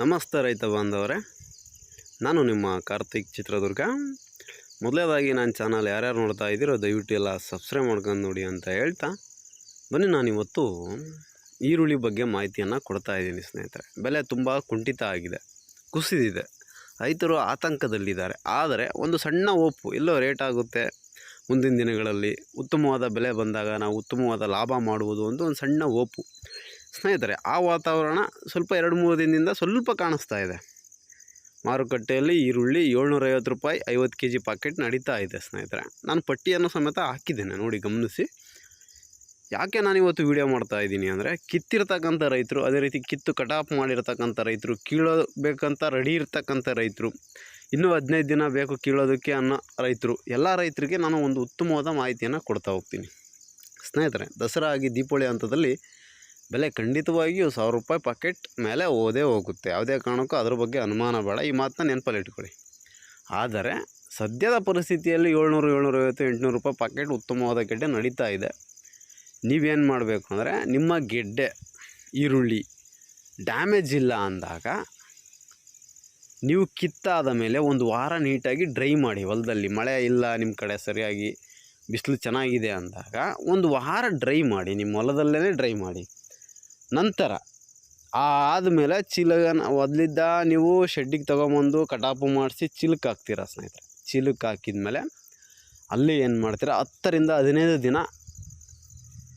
ನಮಸ್ತೆ ರೈತ ಬಾಂಧವರೇ. ನಾನು ನಿಮ್ಮ ಕಾರ್ತಿಕ್ ಚಿತ್ರದುರ್ಗ. ಮೊದಲೇದಾಗಿ ನನ್ನ ಚಾನಲ್ ಯಾರ್ಯಾರು ನೋಡ್ತಾ ಇದ್ದೀರೋ ದಯವಿಟ್ಟು ಎಲ್ಲ ಸಬ್ಸ್ಕ್ರೈಬ್ ಮಾಡ್ಕೊಂಡು ನೋಡಿ ಅಂತ ಹೇಳ್ತಾ. ಬನ್ನಿ ನಾನಿವತ್ತು ಈರುಳ್ಳಿ ಬಗ್ಗೆ ಮಾಹಿತಿಯನ್ನು ಕೊಡ್ತಾ ಇದ್ದೀನಿ ಸ್ನೇಹಿತರೆ. ಬೆಲೆ ತುಂಬ ಕುಂಠಿತ ಆಗಿದೆ. ಕುಸಿದಿದೆ. ರೈತರು ಆತಂಕದಲ್ಲಿದ್ದಾರೆ. ಆದರೆ ಒಂದು ಸಣ್ಣ ಒಪ್ಪು ಎಲ್ಲೋ ರೇಟ್ ಆಗುತ್ತೆ. ಮುಂದಿನ ದಿನಗಳಲ್ಲಿ ಉತ್ತಮವಾದ ಬೆಲೆ ಬಂದಾಗ ನಾವು ಉತ್ತಮವಾದ ಲಾಭ ಮಾಡುವುದು ಒಂದು ಒಂದು ಸಣ್ಣ ಒಪ್ಪು ಸ್ನೇಹಿತರೆ, ಆ ವಾತಾವರಣ ಸ್ವಲ್ಪ ಎರಡು ಮೂರು ದಿನದಿಂದ ಸ್ವಲ್ಪ ಕಾಣಿಸ್ತಾ ಇದೆ. ಮಾರುಕಟ್ಟೆಯಲ್ಲಿ ಈರುಳ್ಳಿ ಏಳ್ನೂರೈವತ್ತು ರೂಪಾಯಿ ಐವತ್ತು ಕೆ ಜಿ ಪಾಕೆಟ್ ನಡೀತಾ ಇದೆ ಸ್ನೇಹಿತರೆ. ನಾನು ಪಟ್ಟಿಯನ್ನು ಸಮೇತ ಹಾಕಿದ್ದೇನೆ, ನೋಡಿ ಗಮನಿಸಿ. ಯಾಕೆ ನಾನು ಇವತ್ತು ವಿಡಿಯೋ ಮಾಡ್ತಾ ಇದ್ದೀನಿ ಅಂದರೆ, ಕಿತ್ತಿರ್ತಕ್ಕಂಥ ರೈತರು, ಅದೇ ರೀತಿ ಕಿತ್ತು ಕಟಾಪ್ ಮಾಡಿರ್ತಕ್ಕಂಥ ರೈತರು, ಕೀಳಬೇಕಂತ ರೆಡಿ ಇರ್ತಕ್ಕಂಥ ರೈತರು, ಇನ್ನೂ ಹದಿನೈದು ದಿನ ಬೇಕು ಕೀಳೋದಕ್ಕೆ ಅನ್ನೋ ರೈತರು, ಎಲ್ಲ ರೈತರಿಗೆ ನಾನು ಒಂದು ಉತ್ತಮವಾದ ಮಾಹಿತಿಯನ್ನು ಕೊಡ್ತಾ ಹೋಗ್ತೀನಿ. ಸ್ನೇಹಿತರೆ, ದಸರಾ ಆಗಿ ದೀಪಾವಳಿ ಹಂತದಲ್ಲಿ ಬೆಲೆ ಖಂಡಿತವಾಗಿಯೂ ಸಾವಿರ ರೂಪಾಯಿ ಪಾಕೆಟ್ ಮೇಲೆ ಹೋದೇ ಹೋಗುತ್ತೆ. ಯಾವುದೇ ಕಾರಣಕ್ಕೂ ಅದ್ರ ಬಗ್ಗೆ ಅನುಮಾನ ಬೇಡ. ಈ ಮಾತನ್ನ ನೆನಪಲ್ಲಿ ಇಟ್ಕೊಳ್ಳಿ. ಆದರೆ, ಸದ್ಯದ ಪರಿಸ್ಥಿತಿಯಲ್ಲಿ ಏಳ್ನೂರು ಏಳ್ನೂರೈವತ್ತು ಎಂಟುನೂರು ರೂಪಾಯಿ ಪಾಕೆಟ್ ಉತ್ತಮವಾದ ಗೆಡ್ಡೆ ನಡೀತಾ ಇದೆ. ನೀವೇನು ಮಾಡಬೇಕು ಅಂದರೆ, ನಿಮ್ಮ ಗೆಡ್ಡೆ, ಈರುಳ್ಳಿ ಡ್ಯಾಮೇಜ್ ಇಲ್ಲ ಅಂದಾಗ, ನೀವು ಕಿತ್ತಾದ ಮೇಲೆ ಒಂದು ವಾರ ನೀಟಾಗಿ ಡ್ರೈ ಮಾಡಿ ಹೊಲದಲ್ಲಿ. ಮಳೆ ಇಲ್ಲ, ನಿಮ್ಮ ಕಡೆ ಸರಿಯಾಗಿ ಬಿಸಿಲು ಚೆನ್ನಾಗಿದೆ ಅಂದಾಗ, ಒಂದು ವಾರ ಡ್ರೈ ಮಾಡಿ, ನಿಮ್ಮ ಹೊಲದಲ್ಲೇ ಡ್ರೈ ಮಾಡಿ. ನಂತರ ಆದಮೇಲೆ ಚೀಲನ ಮೊದಲಿದ್ದ ನೀವು ಶೆಡ್ಡಿಗೆ ತೊಗೊಂಬಂದು ಕಟಾಪು ಮಾಡಿಸಿ ಚೀಲಕ್ಕೆ ಹಾಕ್ತೀರ ಸ್ನೇಹಿತರೆ? ಚೀಲಕ್ಕೆ ಹಾಕಿದ್ಮೇಲೆ ಅಲ್ಲಿ ಏನು ಮಾಡ್ತೀರ? ಹತ್ತರಿಂದ ಹದಿನೈದು ದಿನ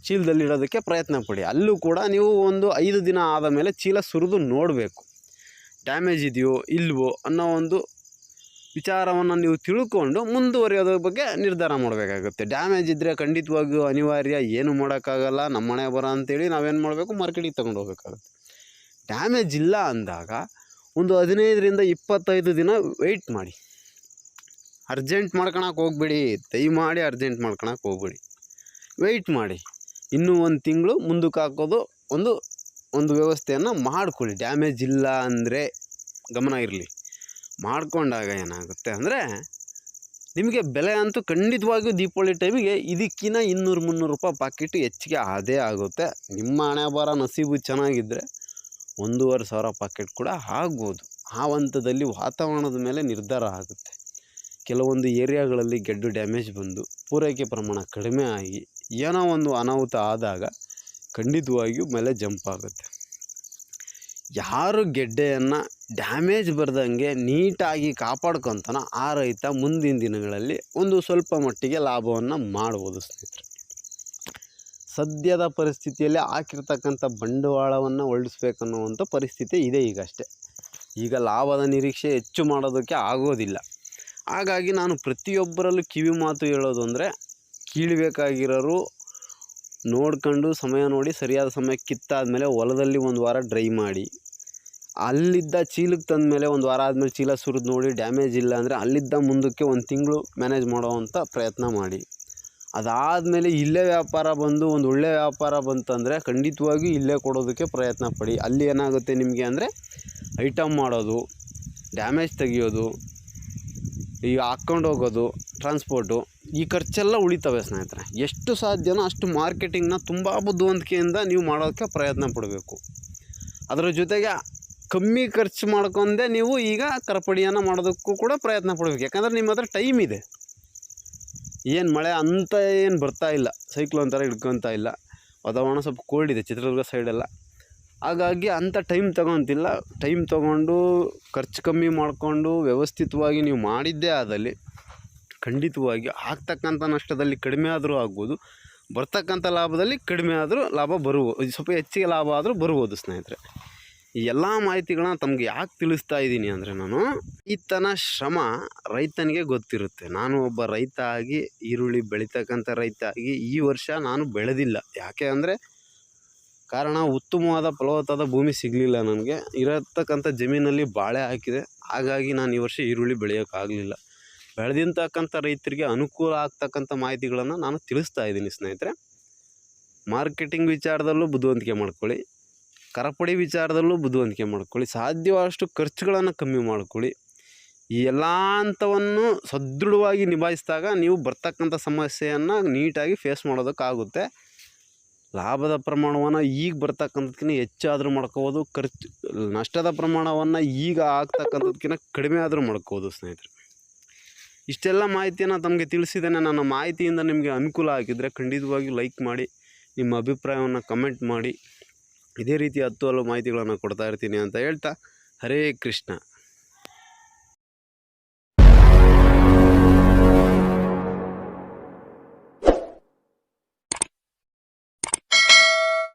ಚೀಲದಲ್ಲಿ ಇಡೋದಕ್ಕೆ ಪ್ರಯತ್ನ ಪಡಿ. ಅಲ್ಲೂ ಕೂಡ ನೀವು ಒಂದು ಐದು ದಿನ ಆದ ಮೇಲೆ ಚೀಲ ಸುರಿದು ನೋಡಬೇಕು. ಡ್ಯಾಮೇಜ್ ಇದೆಯೋ ಇಲ್ವೋ ಅನ್ನೋ ಒಂದು ವಿಚಾರವನ್ನು ನೀವು ತಿಳ್ಕೊಂಡು ಮುಂದುವರಿಯೋದ್ರ ಬಗ್ಗೆ ನಿರ್ಧಾರ ಮಾಡಬೇಕಾಗುತ್ತೆ. ಡ್ಯಾಮೇಜ್ ಇದ್ದರೆ ಖಂಡಿತವಾಗಿಯೂ ಅನಿವಾರ್ಯ, ಏನು ಮಾಡೋಕ್ಕಾಗಲ್ಲ, ನಮ್ಮ ಮನೆ ಬರ ಅಂತೇಳಿ ನಾವೇನು ಮಾಡಬೇಕು? ಮಾರ್ಕೆಟಿಗೆ ತಗೊಂಡು ಹೋಗಬೇಕಾಗುತ್ತೆ. ಡ್ಯಾಮೇಜ್ ಇಲ್ಲ ಅಂದಾಗ ಒಂದು ಹದಿನೈದರಿಂದ ಇಪ್ಪತ್ತೈದು ದಿನ ವೆಯ್ಟ್ ಮಾಡಿ. ಅರ್ಜೆಂಟ್ ಮಾಡ್ಕೊಳಕ್ಕೆ ಹೋಗ್ಬೇಡಿ. ದಯಮಾಡಿ ಅರ್ಜೆಂಟ್ ಮಾಡ್ಕೊಳಕ್ಕೆ ಹೋಗ್ಬೇಡಿ. ವೆಯ್ಟ್ ಮಾಡಿ. ಇನ್ನೂ ಒಂದು ತಿಂಗಳು ಮುಂದಕ್ಕೆ ಹಾಕೋದು ಒಂದು ಒಂದು ವ್ಯವಸ್ಥೆಯನ್ನು ಮಾಡಿಕೊಳ್ಳಿ. ಡ್ಯಾಮೇಜ್ ಇಲ್ಲ ಅಂದರೆ ಗಮನ ಇರಲಿ. ಮಾಡ್ಕೊಂಡಾಗ ಏನಾಗುತ್ತೆ ಅಂದರೆ ನಿಮಗೆ ಬೆಲೆ ಅಂತೂ ಖಂಡಿತವಾಗಿಯೂ ದೀಪಾವಳಿ ಟೈಮಿಗೆ ಇದಕ್ಕಿಂತ ಇನ್ನೂರು ಮುನ್ನೂರು ರೂಪಾಯಿ ಪಾಕಿಟ್ಟು ಹೆಚ್ಚಿಗೆ ಅದೇ ಆಗುತ್ತೆ. ನಿಮ್ಮ ಹಣೆ ಬರ ನಸೀಬು ಚೆನ್ನಾಗಿದ್ದರೆ ಒಂದೂವರೆ ಸಾವಿರ ಪಾಕೆಟ್ ಕೂಡ ಆಗ್ಬೋದು. ಆ ಹಂತದಲ್ಲಿ ವಾತಾವರಣದ ಮೇಲೆ ನಿರ್ಧಾರ ಆಗುತ್ತೆ. ಕೆಲವೊಂದು ಏರಿಯಾಗಳಲ್ಲಿ ಗೆಡ್ಡು ಡ್ಯಾಮೇಜ್ ಬಂದು ಪೂರೈಕೆ ಪ್ರಮಾಣ ಕಡಿಮೆ ಆಗಿ ಏನೋ ಒಂದು ಅನಾಹುತ ಆದಾಗ ಖಂಡಿತವಾಗಿಯೂ ಮೇಲೆ ಜಂಪ್ ಆಗುತ್ತೆ. ಯಾರು ಗೆಡ್ಡೆಯನ್ನು ಡ್ಯಾಮೇಜ್ ಬರ್ದಂಗೆ ನೀಟಾಗಿ ಕಾಪಾಡ್ಕೊತಾನ ಆ ರೈತ ಮುಂದಿನ ದಿನಗಳಲ್ಲಿ ಒಂದು ಸ್ವಲ್ಪ ಮಟ್ಟಿಗೆ ಲಾಭವನ್ನು ಮಾಡ್ಬೋದು ಸ್ನೇಹಿತರೆ. ಸದ್ಯದ ಪರಿಸ್ಥಿತಿಯಲ್ಲಿ ಹಾಕಿರ್ತಕ್ಕಂಥ ಬಂಡವಾಳವನ್ನು ಹೊಳಿಸ್ಬೇಕನ್ನುವಂಥ ಪರಿಸ್ಥಿತಿ ಇದೆ ಈಗಷ್ಟೇ. ಈಗ ಲಾಭದ ನಿರೀಕ್ಷೆ ಹೆಚ್ಚು ಮಾಡೋದಕ್ಕೆ ಆಗೋದಿಲ್ಲ. ಹಾಗಾಗಿ ನಾನು ಪ್ರತಿಯೊಬ್ಬರಲ್ಲೂ ಕಿವಿ ಮಾತು ಹೇಳೋದು ಅಂದರೆ ಕೀಳಬೇಕಾಗಿರೋರು ನೋಡ್ಕೊಂಡು ಸಮಯ ನೋಡಿ, ಸರಿಯಾದ ಸಮಯ ಕಿತ್ತಾದಮೇಲೆ ಹೊಲದಲ್ಲಿ ಒಂದು ವಾರ ಡ್ರೈ ಮಾಡಿ ಅಲ್ಲಿದ್ದ ಚೀಲಕ್ಕೆ ತಂದ ಮೇಲೆ ಒಂದು ವಾರ ಆದಮೇಲೆ ಚೀಲ ಸುರಿದು ನೋಡಿ ಡ್ಯಾಮೇಜ್ ಇಲ್ಲ ಅಂದರೆ ಅಲ್ಲಿದ್ದ ಮುಂದಕ್ಕೆ ಒಂದು ತಿಂಗಳು ಮ್ಯಾನೇಜ್ ಮಾಡೋವಂಥ ಪ್ರಯತ್ನ ಮಾಡಿ. ಅದಾದಮೇಲೆ ಇಲ್ಲೇ ವ್ಯಾಪಾರ ಬಂದು ಒಂದು ಒಳ್ಳೆಯ ವ್ಯಾಪಾರ ಬಂತಂದರೆ ಖಂಡಿತವಾಗಿಯೂ ಇಲ್ಲೇ ಕೊಡೋದಕ್ಕೆ ಪ್ರಯತ್ನ ಪಡಿ. ಅಲ್ಲಿ ಏನಾಗುತ್ತೆ ನಿಮಗೆ ಅಂದರೆ ಐಟಮ್ ಮಾಡೋದು, ಡ್ಯಾಮೇಜ್ ತೆಗಿಯೋದು ಈಗ ಹಾಕ್ಕೊಂಡು ಹೋಗೋದು, ಟ್ರಾನ್ಸ್ಪೋರ್ಟು, ಈ ಖರ್ಚೆಲ್ಲ ಉಳಿತವೆ ಸ್ನೇಹಿತರೆ. ಎಷ್ಟು ಸಾಧ್ಯನೋ ಅಷ್ಟು ಮಾರ್ಕೆಟಿಂಗ್ನ ತುಂಬ ಬುದ್ಧಿವಂತಿಕೆಯಿಂದ ನೀವು ಮಾಡೋದಕ್ಕೆ ಪ್ರಯತ್ನ ಪಡಬೇಕು. ಅದರ ಜೊತೆಗೆ ಕಮ್ಮಿ ಖರ್ಚು ಮಾಡ್ಕೊಂಡೆ ನೀವು ಈಗ ಕರಪಡಿಯನ್ನು ಮಾಡೋದಕ್ಕೂ ಕೂಡ ಪ್ರಯತ್ನ ಪಡಬೇಕು. ಯಾಕಂದರೆ ನಿಮ್ಮ ಹತ್ರ ಟೈಮ್ ಇದೆ. ಏನು ಮಳೆ ಅಂತ ಏನು ಬರ್ತಾ ಇಲ್ಲ. ಸೈಕ್ಲೋನ್ ಥರ ಹಿಡ್ಕೊತಾ ಇಲ್ಲ. ವಾತಾವರಣ ಸ್ವಲ್ಪ ಕೋಲ್ಡ್ ಇದೆ ಚಿತ್ರದುರ್ಗ ಸೈಡೆಲ್ಲ ಹಾಗಾಗಿ ಅಂಥ ಟೈಮ್ ತೊಗೊತಿಲ್ಲ. ಟೈಮ್ ತೊಗೊಂಡು ಖರ್ಚು ಕಮ್ಮಿ ಮಾಡಿಕೊಂಡು ವ್ಯವಸ್ಥಿತವಾಗಿ ನೀವು ಮಾಡಿದ್ದೇ ಆದಲ್ಲಿ ಖಂಡಿತವಾಗಿ ಆಗ್ತಕ್ಕಂಥ ನಷ್ಟದಲ್ಲಿ ಕಡಿಮೆ ಆದರೂ ಆಗ್ಬೋದು. ಬರ್ತಕ್ಕಂಥ ಲಾಭದಲ್ಲಿ ಕಡಿಮೆ ಆದರೂ ಲಾಭ ಬರುವ, ಸ್ವಲ್ಪ ಹೆಚ್ಚಿಗೆ ಲಾಭ ಆದರೂ ಬರ್ಬೋದು ಸ್ನೇಹಿತರೆ. ಈ ಎಲ್ಲ ಮಾಹಿತಿಗಳನ್ನ ತಮಗೆ ಯಾಕೆ ತಿಳಿಸ್ತಾ ಇದ್ದೀನಿ ಅಂದರೆ ನಾನು, ಈತನ ಶ್ರಮ ರೈತನಿಗೆ ಗೊತ್ತಿರುತ್ತೆ. ನಾನು ಒಬ್ಬ ರೈತ ಆಗಿ, ಈರುಳ್ಳಿ ಬೆಳೀತಕ್ಕಂಥ ರೈತ ಆಗಿ ಈ ವರ್ಷ ನಾನು ಬೆಳೆದಿಲ್ಲ. ಯಾಕೆ ಅಂದರೆ, ಕಾರಣ ಉತ್ತಮವಾದ ಫಲವತ್ತಾದ ಭೂಮಿ ಸಿಗಲಿಲ್ಲ ನನಗೆ. ಇರತಕ್ಕಂಥ ಜಮೀನಲ್ಲಿ ಬಾಳೆ ಹಾಕಿದೆ. ಹಾಗಾಗಿ ನಾನು ಈ ವರ್ಷ ಈರುಳ್ಳಿ ಬೆಳೆಯೋಕ್ಕಾಗಲಿಲ್ಲ ಬೆಳೆದಿರ್ತಕ್ಕಂಥ ರೈತರಿಗೆ ಅನುಕೂಲ ಆಗ್ತಕ್ಕಂಥ ಮಾಹಿತಿಗಳನ್ನು ನಾನು ತಿಳಿಸ್ತಾ ಇದ್ದೀನಿ ಸ್ನೇಹಿತರೆ. ಮಾರ್ಕೆಟಿಂಗ್ ವಿಚಾರದಲ್ಲೂ ಬುದ್ಧಿವಂತಿಕೆ ಮಾಡ್ಕೊಳ್ಳಿ. ಕರಪಡಿ ವಿಚಾರದಲ್ಲೂ ಬುದ್ಧಿವಂತಿಕೆ ಮಾಡ್ಕೊಳ್ಳಿ. ಸಾಧ್ಯವಾದಷ್ಟು ಖರ್ಚುಗಳನ್ನು ಕಮ್ಮಿ ಮಾಡ್ಕೊಳ್ಳಿ. ಈ ಎಲ್ಲ ಹಂತವನ್ನು ಸದೃಢವಾಗಿ ನಿಭಾಯಿಸಿದಾಗ ನೀವು ಬರ್ತಕ್ಕಂಥ ಸಮಸ್ಯೆಯನ್ನು ನೀಟಾಗಿ ಫೇಸ್ ಮಾಡೋದಕ್ಕಾಗುತ್ತೆ. ಲಾಭದ ಪ್ರಮಾಣವನ್ನು ಈಗ ಬರ್ತಕ್ಕಂಥದ್ಕಿಂತ ಹೆಚ್ಚಾದರೂ ಮಾಡ್ಕೋಬೋದು. ಖರ್ಚು, ನಷ್ಟದ ಪ್ರಮಾಣವನ್ನು ಈಗ ಆಗ್ತಕ್ಕಂಥದ್ಕಿಂತ ಕಡಿಮೆ ಆದರೂ ಮಾಡ್ಕೋಬೋದು ಸ್ನೇಹಿತರು. ಇಷ್ಟೆಲ್ಲ ಮಾಹಿತಿಯನ್ನು ತಮಗೆ ತಿಳಿಸಿದ್ದೇನೆ. ನನ್ನ ಮಾಹಿತಿಯಿಂದ ನಿಮಗೆ ಅನುಕೂಲ ಆಗಿದ್ದರೆ ಖಂಡಿತವಾಗಿ ಲೈಕ್ ಮಾಡಿ, ನಿಮ್ಮ ಅಭಿಪ್ರಾಯವನ್ನು ಕಮೆಂಟ್ ಮಾಡಿ. ಇದೇ ರೀತಿ ಹತ್ತು ಹಲವು ಮಾಹಿತಿಗಳನ್ನು ಕೊಡ್ತಾ ಇರ್ತೀನಿ ಅಂತ ಹೇಳ್ತಾ ಹರೇ ಕೃಷ್ಣ.